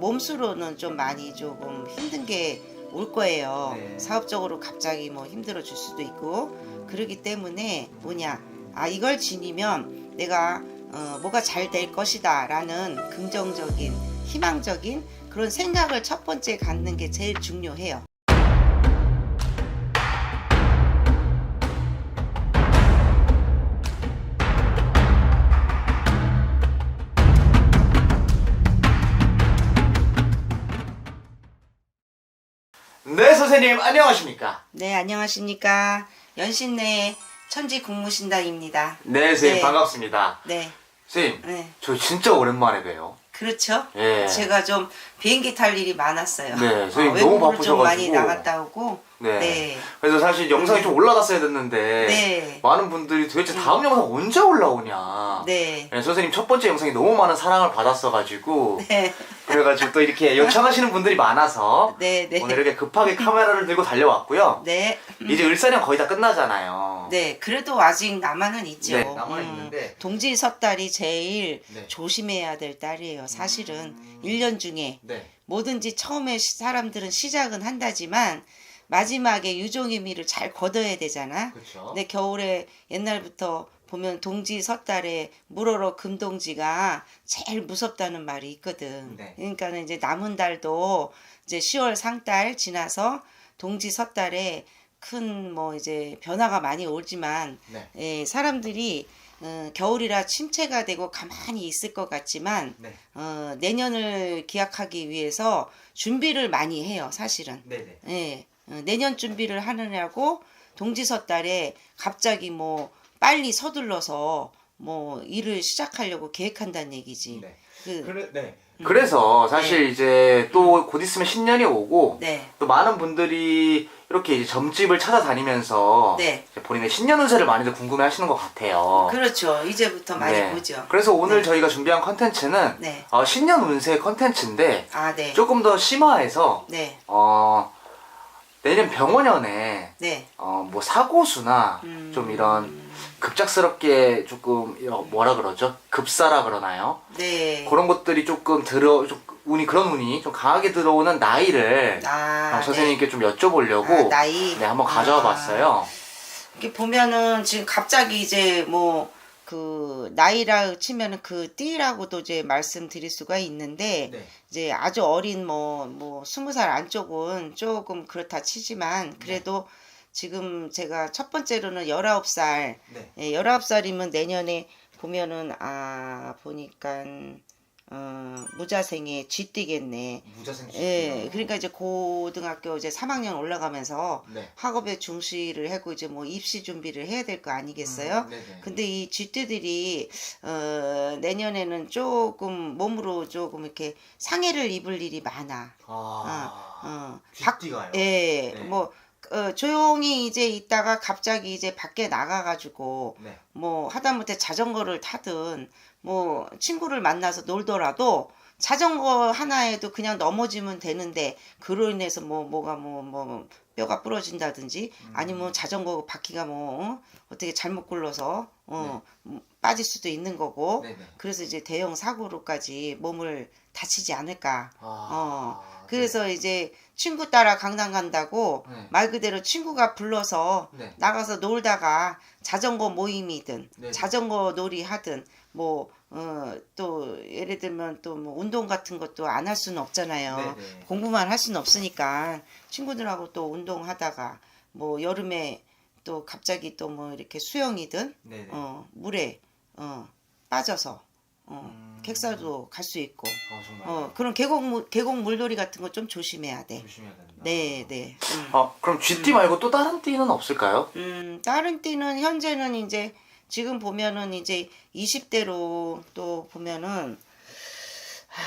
몸수로는 좀 많이 조금 힘든 게 올 거예요. 네. 사업적으로 갑자기 뭐 힘들어 질 수도 있고 그러기 때문에 뭐냐 아 이걸 지니면 내가 어, 뭐가 잘 될 것이다라는 긍정적인 희망적인 그런 생각을 첫 번째 갖는 게 제일 중요해요. 선생님 안녕하십니까? 네 안녕하십니까 연신내 천지 국무신당입니다. 네 선생님 네. 반갑습니다. 네, 선생님 네 저 진짜 오랜만에 봬요. 그렇죠. 예. 제가 좀 비행기 탈 일이 많았어요. 네, 선생님 어, 너무 좀 많이 바쁘셔가지고. 나갔다 오고. 네. 네. 그래서 사실 영상이 음. 좀 올라갔어야 됐는데 네. 많은 분들이 도대체 다음 영상 언제 올라오냐. 네. 네, 선생님 첫 번째 영상이 너무 많은 사랑을 받았어가지고 네. 그래가지고 또 이렇게 요청하시는 분들이 많아서 네. 네. 오늘 이렇게 급하게 카메라를 들고 달려왔고요. 네. 이제 을사령 거의 다 끝나잖아요. 네. 그래도 아직 남아는 있죠. 네, 남아는 있는데. 동지 섣달이 제일 네. 조심해야 될 딸이에요. 사실은 음. 일 1년 중에 네. 뭐든지 처음에 시- 사람들은 시작은 한다지만 마지막에 유종의 미를 잘 거둬야 되잖아. 그렇죠. 근데 겨울에 옛날부터 보면 동지 섣달에 물어러 금동지가 제일 무섭다는 말이 있거든. 네. 그러니까는 이제 남은 달도 이제 10월 상달 지나서 동지 섣달에 큰 뭐 이제 변화가 많이 오지만 네. 예, 사람들이 어, 겨울이라 침체가 되고 가만히 있을 것 같지만 네. 어, 내년을 기약하기 위해서 준비를 많이 해요, 사실은. 네네. 예, 어, 내년 준비를 하느냐고 동지섣달에 갑자기 뭐 빨리 서둘러서 뭐 일을 시작하려고 계획한다는 얘기지. 네. 그, 그래, 네. 그래서 사실 이제 또 곧 있으면 신년이 오고 네, 또 많은 분들이 이렇게 이제 점집을 찾아다니면서 네. 본인의 신년 운세를 많이들 궁금해 하시는 것 같아요. 그렇죠. 이제부터 많이 네. 보죠. 그래서 오늘 네. 저희가 준비한 컨텐츠는 네. 어, 신년 운세 컨텐츠인데 아, 네, 조금 더 심화해서 네, 어, 내년 병원연에 네, 어, 뭐 사고수나 음. 좀 이런 급작스럽게 조금 어, 뭐라 그러죠? 급사라 그러나요? 네. 그런 것들이 조금 들어 좀 운이 그런 운이 좀 강하게 들어오는 나이를 아, 어, 선생님께 좀 여쭤보려고 아, 나이? 네 한번 가져와 아. 봤어요. 이렇게 보면은 지금 갑자기 이제 뭐 그 나이라 치면은 그 띠라고도 이제 말씀드릴 수가 있는데 네. 이제 아주 어린 뭐뭐 스무 살 안쪽은 조금 그렇다 치지만 그래도 지금 제가 첫 번째로는 열아홉 살 네. 예, 열아홉 살이면 내년에 보면은 아 보니까 어 무자생에 쥐띠겠네. 무자생 예, 그러니까 이제 고등학교 이제 3학년 올라가면서 네. 학업에 중시를 하고 이제 뭐 입시 준비를 해야 될 거 아니겠어요? 음, 네네. 근데 이 쥐띠들이 어 내년에는 조금 몸으로 조금 이렇게 상해를 입을 일이 많아. 아, 어. 쥐띠가요? 예, 네. 뭐 어, 조용히 이제 있다가 갑자기 이제 밖에 나가가지고 네. 뭐 하다못해 자전거를 타든 뭐 친구를 만나서 놀더라도 자전거 하나에도 그냥 넘어지면 되는데 그로 인해서 뭐 뭐가 뭐뭐 뼈가 부러진다든지 음. 아니면 자전거 바퀴가 뭐 어? 어떻게 잘못 굴러서 어 음, 빠질 수도 있는 거고 네네. 그래서 이제 대형 사고로까지 몸을 다치지 않을까 아, 어 그래서 이제 친구 따라 강남 간다고 네. 말 그대로 친구가 불러서 네. 나가서 놀다가 자전거 모임이든 네네. 자전거 놀이 하든 뭐 어 또 예를 들면 또 뭐 운동 같은 것도 안 할 수는 없잖아요. 네네. 공부만 할 수는 없으니까 친구들하고 또 운동하다가 뭐 여름에 또 갑자기 또 뭐 이렇게 수영이든. 어 물에 어 빠져서 어 음. 객사도 갈 수 있고 아, 정말. 어 그런 계곡 물 계곡 물놀이 같은 거 좀 조심해야 돼. 조심해야 된다. 네, 네. 음. 아, 그럼 쥐띠 말고 또 다른 띠는 없을까요? 음, 다른 띠는 현재는 이제 지금 보면은 이제 20대로 또 보면은 하,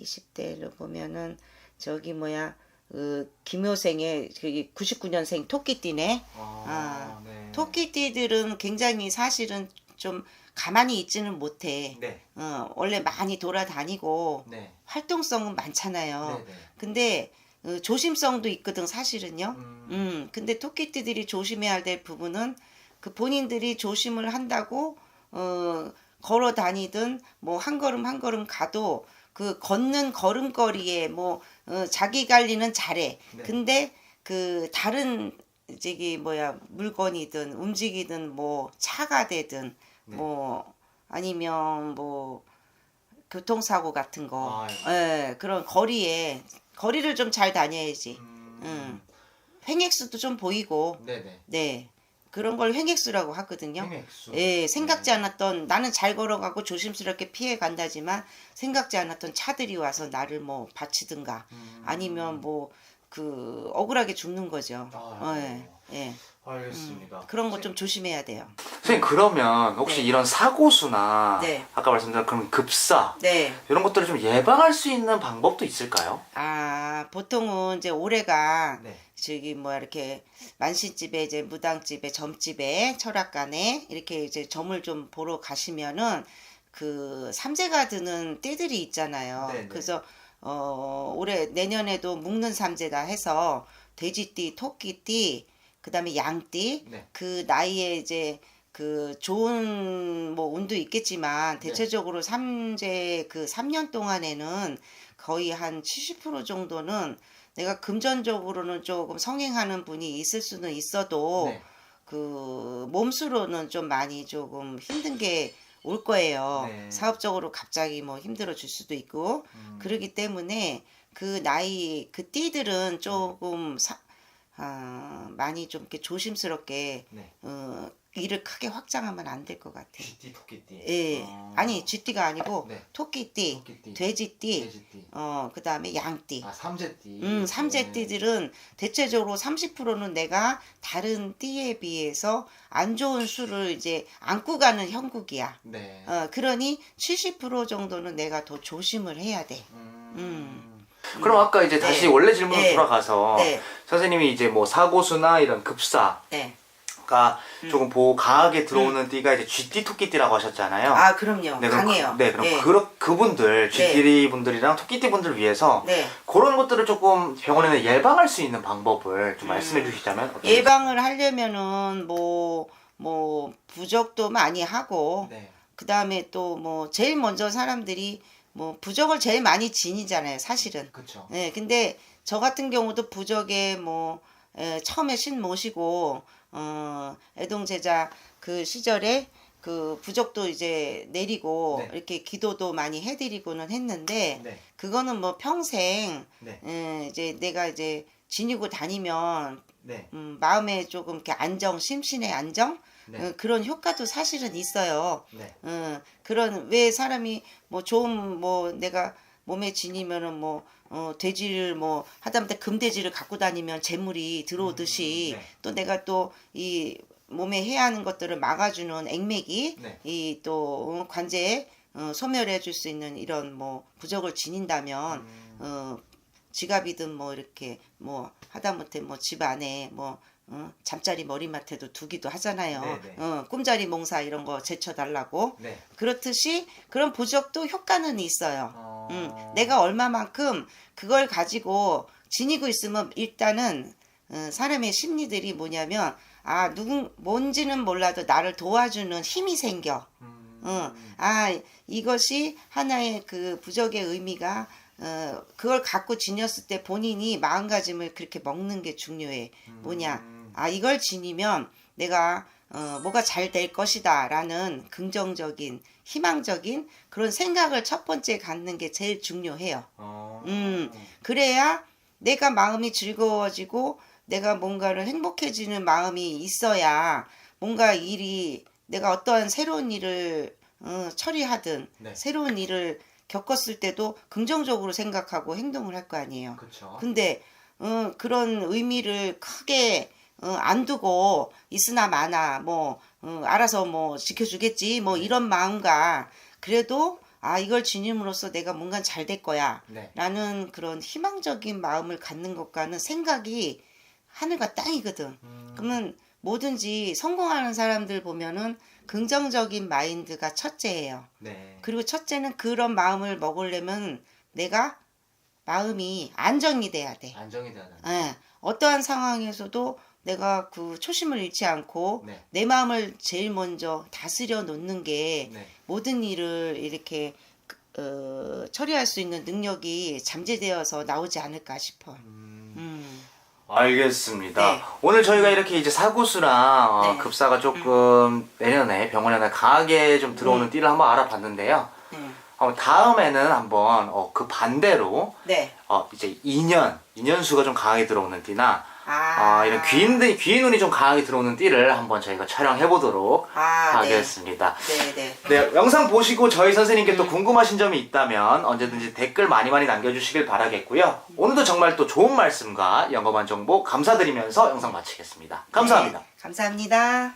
20대로 보면은 저기 뭐야 그 김효생의 그 99년생 토끼띠네. 아, 네. 토끼띠들은 굉장히 사실은 좀 가만히 있지는 못해. 네. 어, 원래 많이 돌아다니고 네. 활동성은 많잖아요. 네네. 근데 어, 조심성도 있거든 사실은요. 음. 음, 근데 토끼띠들이 조심해야 될 부분은 그 본인들이 조심을 한다고 어 걸어 다니든 뭐 한 걸음 한 걸음 가도 그 걷는 걸음걸이에 뭐 어, 자기 관리는 잘해. 네. 근데 그 다른 저기 뭐야 물건이든 움직이든 뭐 차가 되든 네. 뭐 아니면 뭐 교통사고 같은 거, 아, 예, 그런 거리에 거리를 좀 잘 다녀야지. 음. 음. 횡액수도 좀 보이고, 네네. 네 그런 걸 횡액수라고 하거든요. 횡액수. 예, 생각지 네. 않았던 나는 잘 걸어가고 조심스럽게 피해 간다지만 생각지 않았던 차들이 와서 나를 뭐 바치든가 음. 아니면 뭐 그 억울하게 죽는 거죠. 아, 예, 예. 알겠습니다. 그런 거 좀 조심해야 돼요. 선생님 그러면 혹시 네. 이런 사고수나 네. 아까 말씀드린 그런 급사 네. 이런 것들을 좀 예방할 수 있는 방법도 있을까요? 아, 보통은 이제 올해가 네. 저기 뭐 이렇게 만신집에 이제 무당집에 점집에 철학관에 이렇게 이제 점을 좀 보러 가시면은 그 삼재가 드는 때들이 있잖아요. 네네. 그래서 어 올해 내년에도 묵는 삼재다 해서 돼지띠, 토끼띠, 그다음에 양띠 네. 그 나이에 이제 그 좋은 뭐 운도 있겠지만 네. 대체적으로 삼재 그 3년 동안에는 거의 한 70% 정도는 내가 금전적으로는 조금 성행하는 분이 있을 수는 있어도 네. 그 몸수로는 좀 많이 조금 힘든 게 올 거예요. 네. 사업적으로 갑자기 뭐 힘들어 질 수도 있고 음. 그러기 때문에 그 나이 그 띠들은 조금 사, 아, 많이 좀 이렇게 조심스럽게 네. 어, 일을 크게 확장하면 안 될 것 같아. 쥐띠, 토끼띠. 예, 아. 아니 쥐띠가 아니고 네. 토끼띠, 토끼띠, 돼지띠, 돼지띠. 어 그다음에 양띠. 아 삼재띠. 음, 삼재띠들은 대체적으로 30%는 내가 다른 띠에 비해서 안 좋은 수를 이제 안고 가는 형국이야. 네. 어, 그러니 70% 정도는 내가 더 조심을 해야 돼. 음. 음. 그럼 아까 이제 다시 네. 원래 질문으로 네. 돌아가서 네. 선생님이 이제 뭐 사고수나 이런 급사 가 네. 조금 보호 강하게 들어오는 띠가 이제 쥐띠, 토끼띠라고 하셨잖아요. 음. 아, 그럼요. 네, 그럼 강해요. 그, 네, 그럼 네. 그, 그분들 쥐띠 분들이랑 토끼띠 분들 위해서 네. 그런 것들을 조금 병원에는 예방할 수 있는 방법을 좀 말씀해 주시자면 어떤 음. 예방을 하려면은 뭐, 뭐, 부적도 많이 하고, 네. 그 다음에 또 뭐, 제일 먼저 사람들이 뭐, 부적을 제일 많이 지니잖아요, 사실은. 그렇죠. 네, 근데 저 같은 경우도 부적에 뭐, 에, 처음에 신 모시고, 어, 애동 제자 그 시절에 그 부적도 이제 내리고, 네. 이렇게 기도도 많이 해드리고는 했는데, 네. 그거는 뭐 평생, 네. 에, 이제 내가 이제 지니고 다니면 네. 음, 마음에 조금 이렇게 안정, 심신의 안정 네. 어, 그런 효과도 사실은 있어요. 네. 어, 그런 왜 사람이 뭐 좋은 뭐 내가 몸에 지니면은 뭐 어, 돼지를 뭐 하다못해 금돼지를 갖고 다니면 재물이 들어오듯이 음, 네. 또 내가 또 이 몸에 해야 하는 것들을 막아주는 액맥이 네. 이또 관제에 어, 소멸해 줄 수 있는 이런 뭐 부적을 지닌다면 음. 어, 지갑이든 뭐 이렇게 뭐 하다못해 뭐 집 안에 뭐 어, 잠자리 머리맡에도 두기도 하잖아요. 네, 네. 어, 꿈자리 몽사 이런 거 제쳐달라고. 네. 그렇듯이 그런 부적도 효과는 있어요. 어... 음, 내가 얼마만큼 그걸 가지고 지니고 있으면 일단은 어, 사람의 심리들이 뭐냐면 아 누군 뭔지는 몰라도 나를 도와주는 힘이 생겨. 음... 어, 아 이것이 하나의 그 부적의 의미가 어, 그걸 갖고 지녔을 때 본인이 마음가짐을 그렇게 먹는 게 중요해. 뭐냐? 음. 아 이걸 지니면 내가 어, 뭐가 잘 될 것이다 라는 긍정적인 희망적인 그런 생각을 첫 번째 갖는 게 제일 중요해요. 어... 음. 그래야 내가 마음이 즐거워지고 내가 뭔가를 행복해지는 마음이 있어야 뭔가 일이 내가 어떠한 새로운 일을 어, 처리하든 네. 새로운 일을 겪었을 때도 긍정적으로 생각하고 행동을 할 거 아니에요. 그렇죠. 근데 어, 그런 의미를 크게 어, 안 두고 있으나 마나 뭐 어, 알아서 뭐 지켜주겠지 뭐 이런 마음과 그래도 아 이걸 지님으로써 내가 뭔가 잘 될 거야 네. 라는 그런 희망적인 마음을 갖는 것과는 생각이 하늘과 땅이거든. 음... 그러면 뭐든지 성공하는 사람들 보면은 긍정적인 마인드가 첫째예요. 네. 그리고 첫째는 그런 마음을 먹으려면 내가 마음이 안정이 돼야 돼. 안정이 돼야 된다. 예, 어떠한 상황에서도 내가 그 초심을 잃지 않고 네. 내 마음을 제일 먼저 다스려 놓는 게 네. 모든 일을 이렇게 어, 처리할 수 있는 능력이 잠재되어서 나오지 않을까 싶어. 음. 알겠습니다. 네. 오늘 저희가 이렇게 이제 사고수랑 어, 네. 급사가 조금 내년에 병원에 강하게 좀 들어오는 음. 띠를 한번 알아봤는데요. 네. 어, 다음에는 한번 어, 그 반대로 네. 어, 이제 2년, 2년수가 좀 강하게 들어오는 띠나 아, 어, 이런 귀인, 귀인 운이 좀 강하게 들어오는 띠를 한번 저희가 촬영해 보도록 아, 네. 하겠습니다. 네, 네. 네, 영상 보시고 저희 선생님께 또 음. 궁금하신 점이 있다면 언제든지 댓글 많이 많이 남겨주시길 바라겠고요. 오늘도 정말 또 좋은 말씀과 영감한 정보 감사드리면서 영상 마치겠습니다. 감사합니다. 네, 감사합니다.